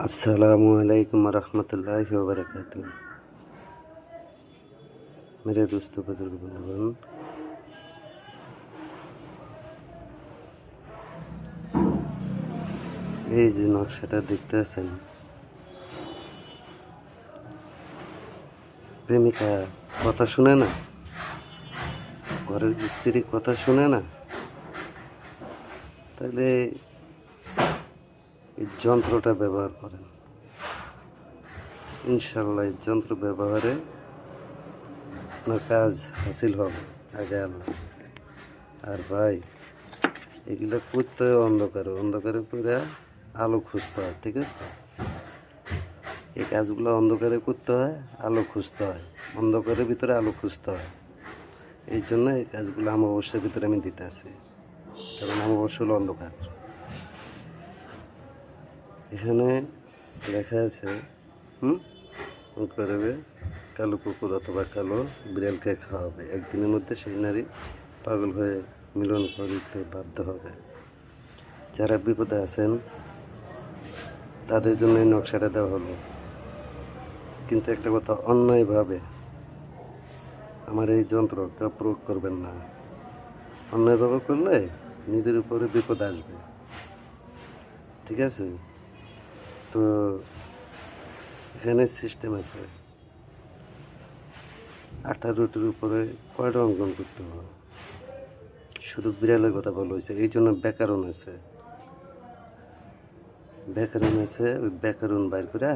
আসসালামু আলাইকুম রহমতুল্লাহ वबरकत मेरे दोस्तों बुजुर्ग बंधुगण এই যে নকশাটা দেখতে আছেন প্রেমিকা কথা শুনে না ঘরের স্ত্রী কথা শুনে না তাহলে এই যন্ত্রটা ব্যবহার করেন। ইনশাল্লাহ এই যন্ত্র ব্যবহারে আপনার কাজ হাসিল হবে। আগে আল্লাহ। আর ভাই, এগুলো করতে হয় অন্ধকারে। অন্ধকারে করে আলো খুঁজতে হয়, ঠিক আছে? এই কাজগুলো অন্ধকারে করতে হয়, আলো খুঁজতে হয়। অন্ধকারের ভিতরে আলো খুঁজতে হয়। এই জন্য এই কাজগুলো অমাবস্যার ভিতরে আমি দিতে আসি। কারণ অমাবস্যা হলো অন্ধকার। এখানে লেখা আছে, হুম? করবে কালো কুকুর অথবা কালো বিড়ালকে খাওয়াবে। একদিনের মধ্যে সেই নারী পাগল হয়ে মিলন করিতে বাধ্য হবে। যারা বিপদে আছেন, তাদের জন্য এই নকশাটা দেওয়া হলো। কিন্তু একটা কথা, অন্যায়ভাবে আমার এই যন্ত্রটা প্রয়োগ করবেন না। অন্যায়ভাবে করলে নিজের উপরে বিপদ আসবে। ঠিক আছে? তো এখানে সিস্টেম আছে। আঠারোটির উপরে কয়টা অঙ্কন করতে হবে? শুধু বিড়ালের কথা বলা হয়েছে, এই জন্য ব্যাকরণ আছে। ব্যাকরণ আছে, ওই ব্যাকরণ বাইর করে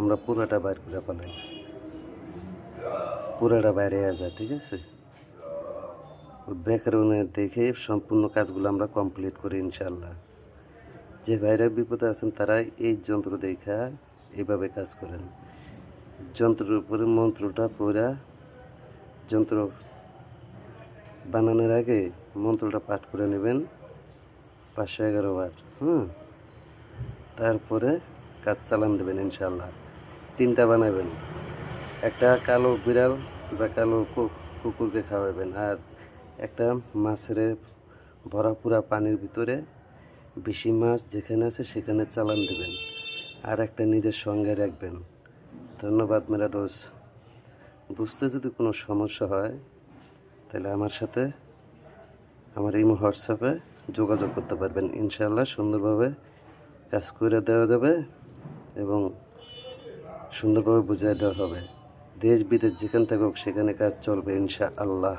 আমরা পুরাটা বাইর করে পালাই পুরাটা বাইরে যায়, ঠিক আছে? ব্যাকরণে দেখে সম্পূর্ণ কাজগুলো আমরা কমপ্লিট করি ইনশাল্লাহ যে ভাইরা বিপদে আছেন তারা এই যন্ত্র দেখা এইভাবে কাজ করেন। যন্ত্রের উপরে মন্ত্রটা পড়া, যন্ত্র বানানোর আগে মন্ত্রটা পাঠ করে নেবেন, পাঁচশো এগারো বার, হুম? তারপরে কাজ চালান দেবেন ইনশাল্লাহ তিনটা বানাবেন। একটা কালো বিড়াল বা কালো কুকুরকে খাওয়াবেন, আর একটা মাছের ভরা পুরা পানির ভিতরে বেশি মাছ যেখানে আছে সেখানে চালান দেবেন। আর একটা নিজের সঙ্গে রাখবেন। ধন্যবাদ মেরা দোষ বুঝতে যদি কোনো সমস্যা হয়, তাহলে আমার সাথে আমার এই হোয়াটসঅ্যাপে যোগাযোগ করতে পারবেন। ইনশাল্লাহ সুন্দরভাবে কাজ করে দেওয়া যাবে এবং সুন্দরভাবে বুঝিয়ে দেওয়া হবে। দেশ বিদেশ যেখানে থাকুক সেখানে কাজ চলবে ইনশা আল্লাহ